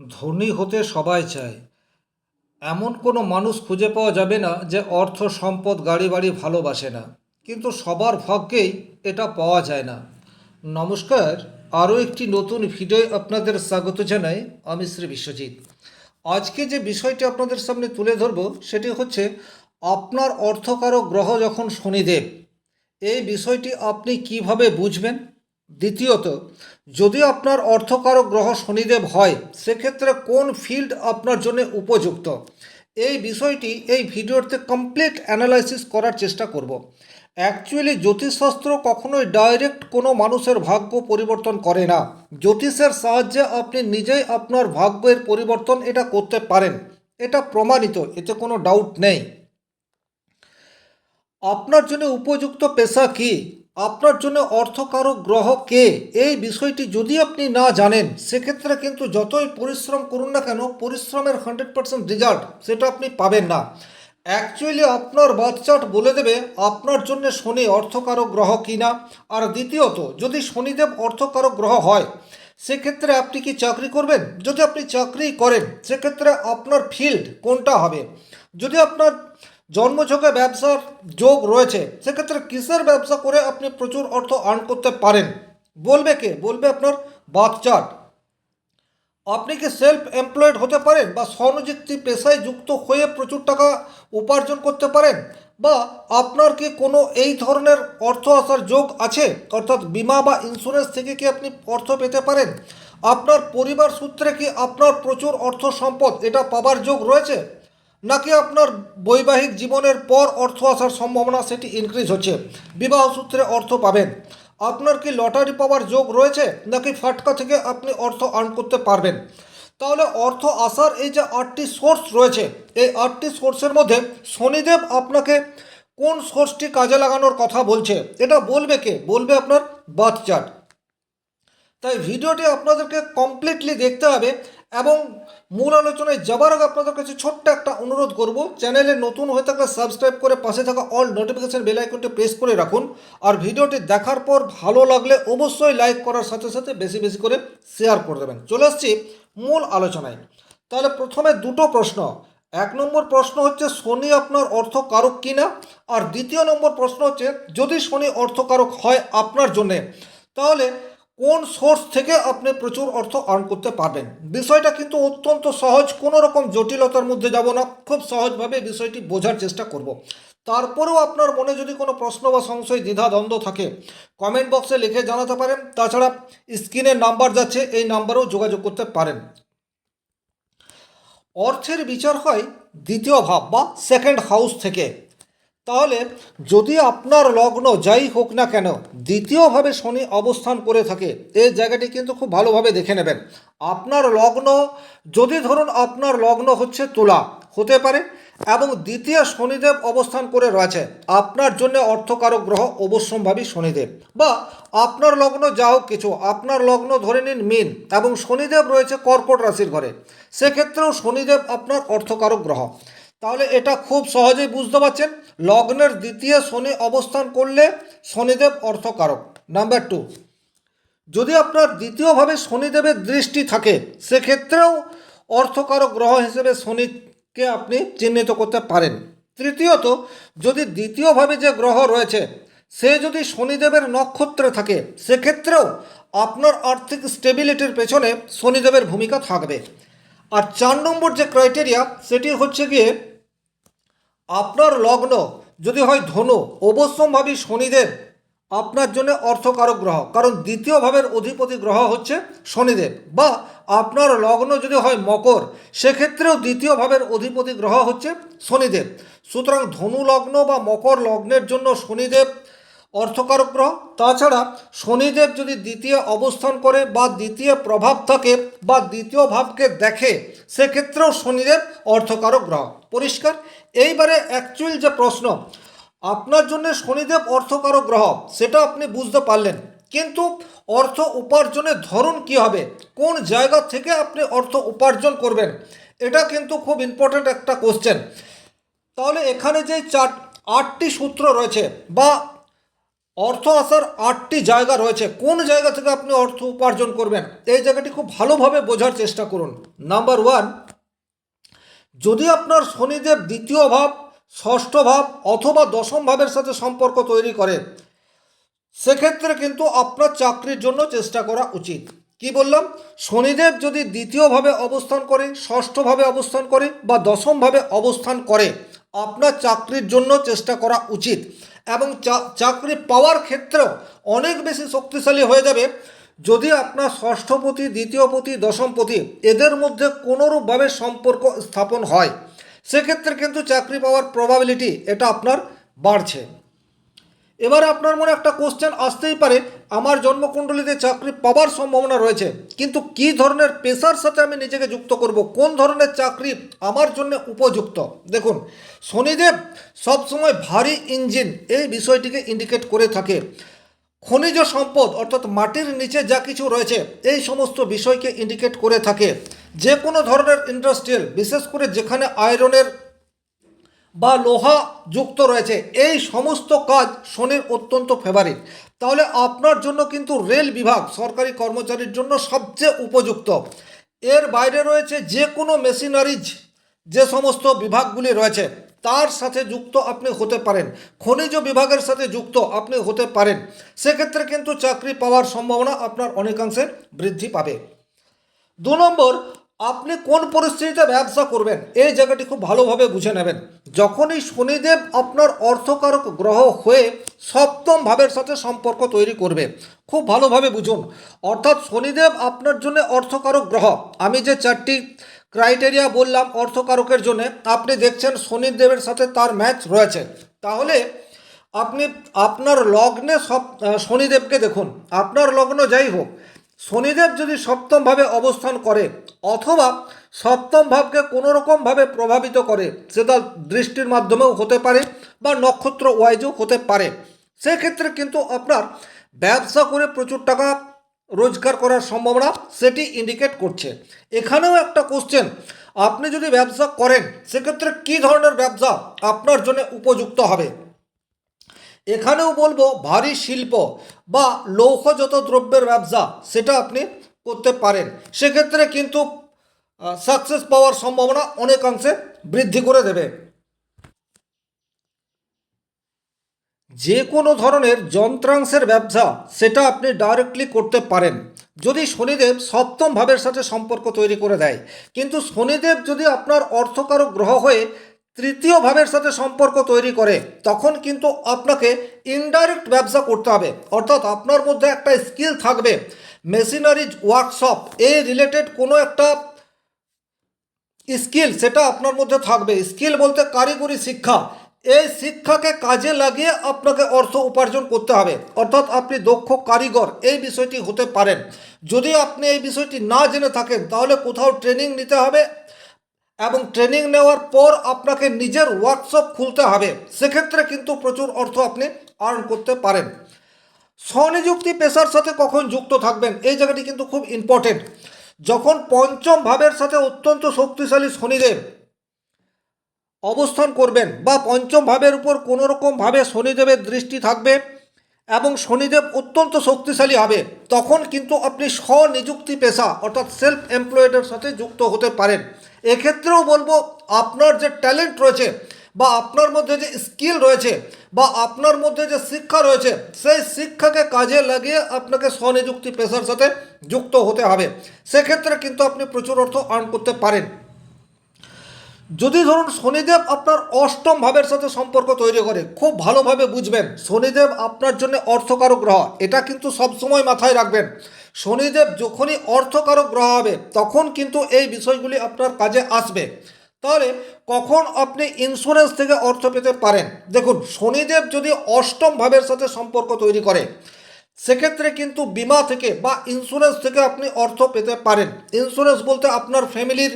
ধনী হতে সবাই চায়। এমন কোনো মানুষ খুঁজে পাওয়া যাবে না যে অর্থ, সম্পদ গাড়ি বাড়ি ভালোবাসে না। কিন্তু সবার ভাগ্যেই এটা পাওয়া যায় না। নমস্কার, আরও একটি নতুন ভিডিও আপনাদের স্বাগত জানাই আমি শ্রী বিশ্বজিৎ। আজকে যে বিষয়টি আপনাদের সামনে তুলে ধরব সেটি হচ্ছে আপনার অর্থকারক গ্রহ যখন শনিদেব, এই বিষয়টি আপনি কীভাবে বুঝবেন? দ্বিতীয়ত, যদি আপনার অর্থকারক গ্রহ শনিদেব হয়, সেক্ষেত্রে কোন ফিল্ড আপনার জন্য উপযুক্ত? এই বিষয়টি এই ভিডিওতে কমপ্লিট অ্যানালাইসিস করার চেষ্টা করব। অ্যাকচুয়ালি জ্যোতিষশাস্ত্র কখনোই ডাইরেক্ট কোনো মানুষের ভাগ্য পরিবর্তন করে না। জ্যোতিষের সাহায্যে আপনি নিজেই আপনার ভাগ্যের পরিবর্তন এটা করতে পারেন। এটা প্রমাণিত, এতে কোনো ডাউট নেই। আপনার জন্য উপযুক্ত পেশা কি? আপনার জন্য অর্থকারক গ্রহ কে? এই বিষয়টি যদি আপনি না জানেন, সেক্ষেত্রে কিন্তু যতই পরিশ্রম করুন না কেন, পরিশ্রমের হান্ড্রেড পার্সেন্ট রেজাল্ট সেটা আপনি পাবেন না। অ্যাকচুয়ালি আপনার বাচ্চাট বলে দেবে আপনার জন্য শনি অর্থকারক গ্রহ কিনা। আর দ্বিতীয়ত, যদি শনিদেব অর্থকারক গ্রহ হয়, সেক্ষেত্রে আপনি কি চাকরি করবেন? যদি আপনি চাকরি করেন, সেক্ষেত্রে আপনার ফিল্ড কোনটা হবে? যদি আপনার জন্মযোগে ব্যবসার যোগ রয়েছে, সেক্ষেত্রে কিসের ব্যবসা করে আপনি প্রচুর অর্থ আর্ন করতে পারেন? বলবে কে? বলবে আপনার বাথ চার্ট আপনি কি সেলফ এমপ্লয়েড হতে পারেন বা স্বনিযুক্তি পেশায় যুক্ত হয়ে প্রচুর টাকা উপার্জন করতে পারেন? বা আপনার কি কোনো এই ধরনের অর্থ আসার যোগ আছে? অর্থাৎ বিমা বা ইন্স্যুরেন্স থেকে কি আপনি অর্থ পেতে পারেন? আপনার পরিবার সূত্রে কি আপনার প্রচুর অর্থ সম্পদ এটা পাবার যোগ রয়েছে? নাকি আপনার বৈবাহিক জীবনের পর অর্থ আসার সম্ভাবনা সেটি ইনক্রিজ হচ্ছে? বিবাহ সূত্রে অর্থ পাবেন। আপনার কি লটারি পাওয়ার যোগ রয়েছে? নাকি ফাটকা থেকে আপনি অর্থ আর্ন করতে পারবেন? তাহলে অর্থ আসার এই যে আটটি সোর্স রয়েছে, এই আটটি সোর্সের মধ্যে শনিদেব আপনাকে কোন সোর্সটি কাজে লাগানোর কথা বলছে, এটা বলবে কে? বলবে আপনার বাথ চার্ট তাই ভিডিওটি আপনাদেরকে কমপ্লিটলি দেখতে হবে। এবং মূল আলোচনায় যাবার আগে আপনাদের কাছে ছোট্ট একটা অনুরোধ করব, চ্যানেলে নতুন হয়ে থাকলে সাবস্ক্রাইব করে পাশে থাকা অল নোটিফিকেশান বেল আইকনটি প্রেস করে রাখুন। আর ভিডিওটি দেখার পর ভালো লাগলে অবশ্যই লাইক করার সাথে সাথে বেশি বেশি করে শেয়ার করে দেবেন। চলে আসছি মূল আলোচনায়। তাহলে প্রথমে দুটো প্রশ্ন। এক নম্বর প্রশ্ন হচ্ছে, শনি আপনার অর্থকারক কিনা? আর দ্বিতীয় নম্বর প্রশ্ন হচ্ছে, যদি শনি অর্থকারক হয় আপনার জন্যে, তাহলে কোন সোর্স থেকে আপনি প্রচুর অর্থ আর্ন করতে পারবেন? বিষয়টা কিন্তু অত্যন্ত সহজ, কোনো রকম জটিলতার মধ্যে যাব না। খুব সহজভাবে বিষয়টি বোঝার চেষ্টা করব। তারপরেও আপনার মনে যদি কোনো প্রশ্ন বা সংশয়, দ্বিধা, দ্বন্দ্ব থাকে কমেন্ট বক্সে লিখে জানাতে পারেন। তাছাড়া স্ক্রিনের নাম্বার যাচ্ছে, এই নাম্বারেও যোগাযোগ করতে পারেন। অর্থের বিচার হয় দ্বিতীয় ভাব বা সেকেন্ড হাউস থেকে। তাহলে যদি আপনার লগ্ন যাই হোক না কেন, দ্বিতীয়ভাবে শনি অবস্থান করে থাকে, এই জায়গাটি কিন্তু খুব ভালোভাবে দেখে নেবেন। আপনার লগ্ন, যদি ধরুন আপনার লগ্ন হচ্ছে তুলা, হতে পারে, এবং দ্বিতীয় শনিদেব অবস্থান করে রয়েছে, আপনার জন্য অর্থকারক গ্রহ অবশ্যম্ভাবী শনিদেব। বা আপনার লগ্ন যা হোক কিছু, আপনার লগ্ন ধরে নিন মিন, এবং শনিদেব রয়েছে কর্কট রাশির ঘরে, সেক্ষেত্রেও শনিদেব আপনার অর্থকারক গ্রহ। তাহলে এটা খুব সহজেই বুঝতে পারছেন। লগ্নের দ্বিতীয় শনি অবস্থান করলে শনিদেব অর্থকারক। নাম্বার টু যদি আপনার দ্বিতীয়ভাবে শনিদেবের দৃষ্টি থাকে, সেক্ষেত্রেও অর্থকারক গ্রহ হিসেবে শনিকে আপনি চিহ্নিত করতে পারেন। তৃতীয়ত, যদি দ্বিতীয়ভাবে যে গ্রহ রয়েছে, সে যদি শনিদেবের নক্ষত্রে থাকে, সেক্ষেত্রেও আপনার আর্থিক স্টেবিলিটির পেছনে শনিদেবের ভূমিকা থাকবে। আর চার নম্বর যে ক্রাইটেরিয়া সেটি হচ্ছে গিয়ে আপনার লগ্ন যদি হয় ধনু, অবশ্যম্ভাবী শনিদেব। আপনার জন্য অর্থকারক গ্রহ। কারণ দ্বিতীয় ভাবের অধিপতি গ্রহ হচ্ছে শনিদেব। বা আপনার লগ্ন যদি হয় মকর, সেক্ষেত্রেও দ্বিতীয় ভাবের অধিপতি গ্রহ হচ্ছে শনিদেব। সুতরাং ধনু লগ্ন বা মকর লগ্নের জন্য শনিদেব অর্থকারক গ্রহ তাছাড়া শনিদেব যদি দ্বিতীয় অবস্থান করে বা দ্বিতীয় প্রভাব থাকে বা দ্বিতীয় ভাবকে দেখে, সেক্ষেত্রেও শনিদেব অর্থকারক গ্রহ পরিষ্কার? এইবারে অ্যাকচুয়াল যে প্রশ্ন, আপনার জন্য শনিদেব অর্থকারক গ্রহ সেটা আপনি বুঝতে পারলেন। কিন্তু অর্থ উপার্জনের ধরন কি হবে? কোন জায়গা থেকে আপনি অর্থ উপার্জন করবেন? এটা কিন্তু খুব ইম্পর্ট্যান্ট একটা কোশ্চেন তাহলে এখানে যে চার, আটটি সূত্র রয়েছে বা অর্থ আসার আটটি জায়গা রয়েছে। কোন জায়গা থেকে আপনি অর্থ উপার্জন করবেন? এই জায়গাটি খুব ভালোভাবে বোঝার চেষ্টা করুন। নাম্বার ওয়ান, যদি আপনার শনিদেব দ্বিতীয় ভাব, ষষ্ঠ ভাব অথবা দশম ভাবের সাথে সম্পর্ক তৈরি করে, সেক্ষেত্রে কিন্তু আপনার চাকরির জন্য চেষ্টা করা উচিত। কি বললাম? শনিদেব যদি দ্বিতীয়ভাবে অবস্থান করে ষষ্ঠভাবে অবস্থান করে বা দশমভাবে অবস্থান করে, আপনার চাকরির জন্য চেষ্টা করা উচিত। এবং চাকরি পাওয়ার ক্ষেত্রেও অনেক বেশি শক্তিশালী হয়ে যাবে। যদি আপনার ষষ্ঠপতি, দ্বিতীয়পতি, দশমপতি, এদের মধ্যে কোনোরূপভাবে সম্পর্ক স্থাপন হয়। সেক্ষেত্রে কিন্তু চাকরি পাওয়ার প্রবাবিলিটি এটা আপনার বাড়ছে। এবার আপনার মনে একটা কোশ্চেন আসতেই পারে, আমার জন্মকুণ্ডলীতে চাকরি পাওয়ার সম্ভাবনা রয়েছে, কিন্তু কি ধরনের পেশার সাথে আমি নিজেকে যুক্ত করব, কোন ধরনের চাকরি আমার জন্য উপযুক্ত? দেখুন, শনিদেব সবসময় ভারী ইঞ্জিন এই বিষয়টিকে ইন্ডিকেট করে থাকে। খনিজ সম্পদ, অর্থাৎ মাটির নিচে যা কিছু রয়েছে, এই সমস্ত বিষয়কে ইন্ডিকেট করে থাকে। যে কোনো ধরনের ইন্ডাস্ট্রিয়াল বিশেষ করে যেখানে আয়রনের বা লোহা যুক্ত রয়েছে। এই সমস্ত কাজ শনির অত্যন্ত ফেভারিট তাহলে আপনার জন্য কিন্তু রেল বিভাগ সরকারি কর্মচারীর জন্য সবচেয়ে উপযুক্ত। এর বাইরে রয়েছে যে কোনো মেশিনারিজ যে সমস্ত বিভাগগুলি রয়েছে, তার সাথে যুক্ত আপনি হতে পারেন। খনিজ বিভাগের সাথে যুক্ত আপনি হতে পারেন। সেক্ষেত্রে কিন্তু চাকরি পাওয়ার সম্ভাবনা আপনার অনেকাংশে বৃদ্ধি পাবে। দু নম্বর আপনি কোন পরিস্থিতিতে ব্যবসা করবেন? এই জায়গাটি খুব ভালোভাবে বুঝে নেবেন। যখনই শনিদেব আপনার অর্থকারক গ্রহ হয়ে সপ্তম ভাবের সাথে সম্পর্ক তৈরি করবে, খুব ভালোভাবে বুঝুন। অর্থাৎ শনিদেব আপনার জন্য অর্থকারক গ্রহ। আমি যে চারটি ক্রাইটেরিয়া বললাম অর্থকারকের জন্য, আপনি দেখছেন শনিদেবের সাথে তার ম্যাচ রয়েছে। তাহলে আপনি, আপনার লগ্নে সব শনিদেবকে দেখুন। আপনার লগ্ন যাই হোক শনিদেব যদি সপ্তমভাবে অবস্থান করে অথবা সপ্তম ভাবকে কোনো রকমভাবে প্রভাবিত করে সেটা দৃষ্টির মাধ্যমেও হতে পারে বা নক্ষত্র ওয়াইজও হতে পারে। সেক্ষেত্রে কিন্তু আপনার ব্যবসা করে প্রচুর টাকা রোজগার করার সম্ভাবনা সেটি ইন্ডিকেট করছে। এখানেও একটা কোশ্চেন আপনি যদি ব্যবসা করেন, সেক্ষেত্রে কী ধরনের ব্যবসা আপনার জন্য উপযুক্ত হবে? এখানেও বলব ভারী শিল্প বা লৌহজাত দ্রব্যের ব্যবসা, সেটা আপনি করতে পারেন। সেক্ষেত্রে কিন্তু সাকসেস পাওয়ার সম্ভাবনা অনেকাংশে বৃদ্ধি করে দেবে। যে কোনো ধরনের যন্ত্রাংশের ব্যবসা, সেটা আপনি ডাইরেক্টলি করতে পারেন। যদি শনিদেব সপ্তম ভাবের সাথে সম্পর্ক তৈরি করে দেয়, কিন্তু শনিদেব যদি আপনার অর্থকারক গ্রহ হয়ে তৃতীয় ভাবের সাথে সম্পর্ক তৈরি করে, তখন কিন্তু আপনাকে ইনডাইরেক্ট ব্যবসা করতে হবে। অর্থাৎ আপনার মধ্যে একটা স্কিল থাকবে। মেশিনারিজ ওয়ার্কশপ এই রিলেটেড কোনো একটা স্কিল সেটা আপনার মধ্যে থাকবে। স্কিল বলতে কারিগরি শিক্ষা। এই শিক্ষাকে কাজে লাগিয়ে আপনাকে অর্থ উপার্জন করতে হবে। অর্থাৎ আপনি দক্ষ কারিগর, এই বিষয়টি হতে পারেন যদি আপনি এই বিষয়টি না জেনে থাকেন, তাহলে কোথাও ট্রেনিং নিতে হবে। এবং ট্রেনিং নেওয়ার পর আপনাকে নিজের ওয়ার্কশপ খুলতে হবে। সেক্ষেত্রে কিন্তু প্রচুর অর্থ আপনি আর্ন করতে পারেন। স্বনিযুক্তি পেশার সাথে কখন যুক্ত থাকবেন, এই জায়গাটি কিন্তু খুব ইম্পর্টেন্ট যখন পঞ্চম ভাবের সাথে অত্যন্ত শক্তিশালী শনিদেব অবস্থান করবেন বা পঞ্চম ভাবের উপর কোনো রকমভাবে শনিদেবের দৃষ্টি থাকবে এবং শনিদেব অত্যন্ত শক্তিশালী হবে, তখন কিন্তু আপনি স্বনিযুক্তি পেশা অর্থাৎ সেলফ এমপ্লয়েডের সাথে যুক্ত হতে পারেন। এক্ষেত্রেও বলব আপনার যে ট্যালেন্ট রয়েছে বা আপনার মধ্যে যে স্কিল রয়েছে বা আপনার মধ্যে যে শিক্ষা রয়েছে, সেই শিক্ষাকে কাজে লাগিয়ে আপনাকে স্বনিযুক্তি পেশার সাথে যুক্ত হতে হবে। সেক্ষেত্রে কিন্তু আপনি প্রচুর অর্থ আর্ন করতে পারেন। যদি ধরুন শনিদেব আপনার অষ্টম ভাবের সাথে সম্পর্ক তৈরি করে, খুব ভালোভাবে বুঝবেন শনিদেব আপনার জন্য অর্থকারক গ্রহ, এটা কিন্তু সবসময় মাথায় রাখবেন। শনিদেব যখনই অর্থকারক গ্রহ হবে, তখন কিন্তু এই বিষয়গুলি আপনার কাজে আসবে। তাহলে কখন আপনি ইন্স্যুরেন্স থেকে অর্থ পেতে পারেন? দেখুন, শনিদেব যদি অষ্টম ভাবের সাথে সম্পর্ক তৈরি করে, সেক্ষেত্রে কিন্তু বিমা থেকে বা ইন্স্যুরেন্স থেকে আপনি অর্থ পেতে পারেন। ইন্স্যুরেন্স বলতে আপনার ফ্যামিলির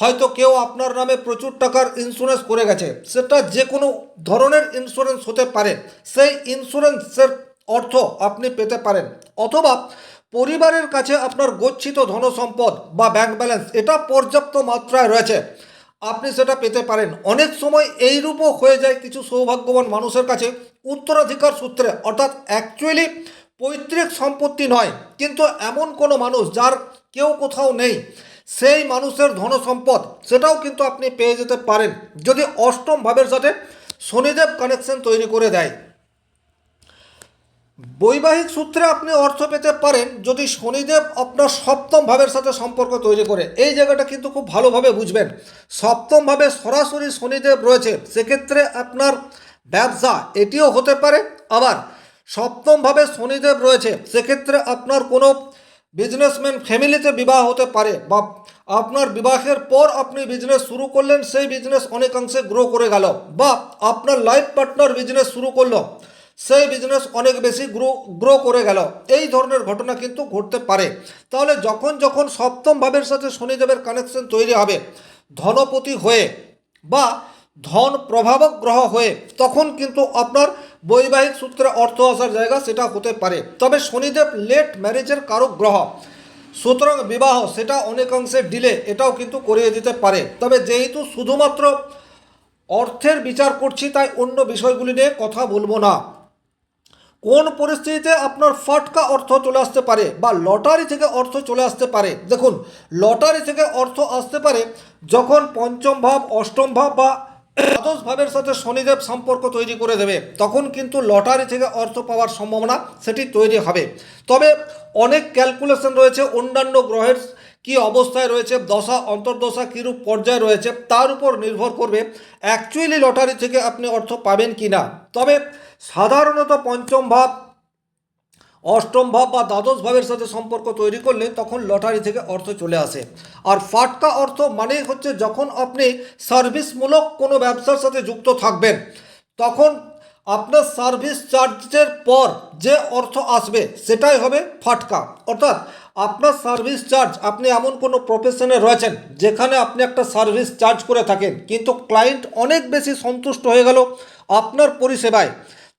হয়তো কেউ আপনার নামে প্রচুর টাকার ইন্স্যুরেন্স করে গেছে। সেটা যে কোনো ধরনের ইন্স্যুরেন্স হতে পারে। সেই ইন্স্যুরেন্সের অর্থ আপনি পেতে পারেন। অথবা পরিবারের কাছে আপনার গচ্ছিত ধনসম্পদ বা ব্যাংক ব্যালেন্স এটা পর্যাপ্ত মাত্রায় রয়েছে। আপনি সেটা পেতে পারেন। অনেক সময় এইরূপও হয়ে যায় কিছু সৌভাগ্যবান মানুষের কাছে। উত্তরাধিকার সূত্রে অর্থাৎ অ্যাকচুয়ালি পৈতৃক সম্পত্তি নয়। কিন্তু এমন কোনো মানুষ যার কেউ কোথাও নেই। সেই মানুষের ধনসম্পদ, সেটাও কিন্তু আপনি পেয়ে যেতে পারেন যদি অষ্টম ভাবের সাথে শনিদেব কানেকশন তৈরি করে দেয়। বৈবাহিক সূত্রে আপনি অর্থ পেতে পারেন যদি শনিদেব আপনার সপ্তম ভাবের সাথে সম্পর্ক তৈরি করে। এই জায়গাটা কিন্তু খুব ভালোভাবে বুঝবেন। সপ্তমভাবে সরাসরি শনিদেব রয়েছে, সেক্ষেত্রে আপনার ব্যবসা এটিও হতে পারে। আবার সপ্তমভাবে শনিদেব রয়েছে, সেক্ষেত্রে আপনার কোনো বিজনেসম্যান ফ্যামিলিতে বিবাহ হতে পারে বা আপনার বিবাহের পর আপনি বিজনেস শুরু করলেন, সেই বিজনেস অনেকাংশে গ্রো করে গেল বা আপনার লাইফ পার্টনার বিজনেস শুরু করল, সেই বিজনেস অনেক বেশি গ্রো গ্রো করে গেল। এই ধরনের ঘটনা কিন্তু ঘটতে পারে। তাহলে যখন যখন সপ্তম ভাবের সাথে শনিদেবের কানেকশন তৈরি হবে, ধনপতি হয়ে বা ধন প্রভাবক গ্রহ হয়ে, তখন কিন্তু আপনার বৈবাহিক সূত্রে অর্থ আসার জায়গা সেটা হতে পারে। তবে শনিদেব লেট ম্যারেজের কারক গ্রহ। সুতরাং বিবাহ, সেটা অনেকাংশে ডিলে এটাও কিন্তু করিয়ে দিতে পারে। তবে যেহেতু শুধুমাত্র অর্থের বিচার করছি, তাই অন্য বিষয়গুলি নিয়ে কথা বলব না। কোন পরিস্থিতিতে আপনার ফাটকা অর্থ চলে আসতে পারে বা লটারি থেকে অর্থ চলে আসতে পারে? দেখুন, লটারি থেকে অর্থ আসতে পারে যখন পঞ্চম ভাব, অষ্টম ভাব বা দ্বাদশ ভাবের সাথে শনিদেব সম্পর্ক তৈরি করে দেবে। তখন কিন্তু লটারি থেকে অর্থ পাওয়ার সম্ভাবনা সেটি তৈরি হবে। তবে অনেক ক্যালকুলেশন রয়েছে, অন্যান্য গ্রহের কি অবস্থায় রয়েছে, দশা, অন্তর্দশা কীরূপ পর্যায়ে রয়েছে, তার উপর নির্ভর করবে অ্যাকচুয়ালি লটারি থেকে আপনি অর্থ পাবেন কি না তবে সাধারণত পঞ্চম ভাব অষ্টম ভাব বা দ্বাদশ ভাবের সাথে সম্পর্ক তৈরি করলে তখন লটারি থেকে অর্থ চলে আসে। আর ফাটকা অর্থ মানেই হচ্ছে যখন আপনি সার্ভিসমূলক কোনো ব্যবসার সাথে যুক্ত থাকবেন, তখন আপনার সার্ভিস চার্জের পর যে অর্থ আসবে সেটাই হবে ফাটকা। অর্থাৎ আপনার সার্ভিস চার্জ, আপনি এমন কোনো প্রফেশনে রয়েছেন যেখানে আপনি একটা সার্ভিস চার্জ করে থাকেন, কিন্তু ক্লায়েন্ট অনেক বেশি সন্তুষ্ট হয়ে গেল আপনার পরিষেবায়।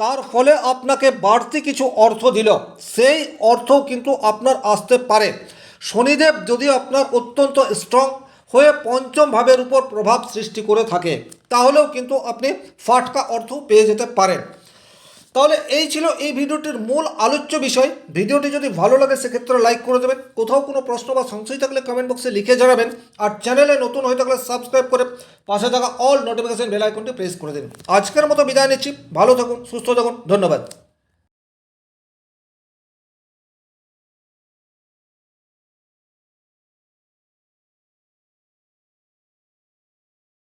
তার ফলে আপনাকে বাড়তি কিছু অর্থ দিল। সেই অর্থ কিন্তু আপনার আসতে পারে। শনিদেব যদি আপনার অত্যন্ত স্ট্রং হয়ে পঞ্চম ভাবের উপর প্রভাব সৃষ্টি করে থাকে, তাহলেও কিন্তু আপনি ফাটকা অর্থ পেয়ে যেতে পারেন। তাহলে এই ছিল এই ভিডিওটির মূল আলোচ্য বিষয়। ভিডিওটি যদি ভালো লাগে, সেক্ষেত্রে লাইক করে দেবেন। কোথাও কোনো প্রশ্ন বা সংশয় থাকলে কমেন্ট বক্সে লিখে জানাবেন। আর চ্যানেলে নতুন হয়ে থাকলে সাবস্ক্রাইব করে পাশে থাকা অল নোটিফিকেশন বেল আইকনটি প্রেস করে দিন। আজকের মতো বিদায় নিচ্ছি। ভালো থাকুন, সুস্থ থাকুন। ধন্যবাদ।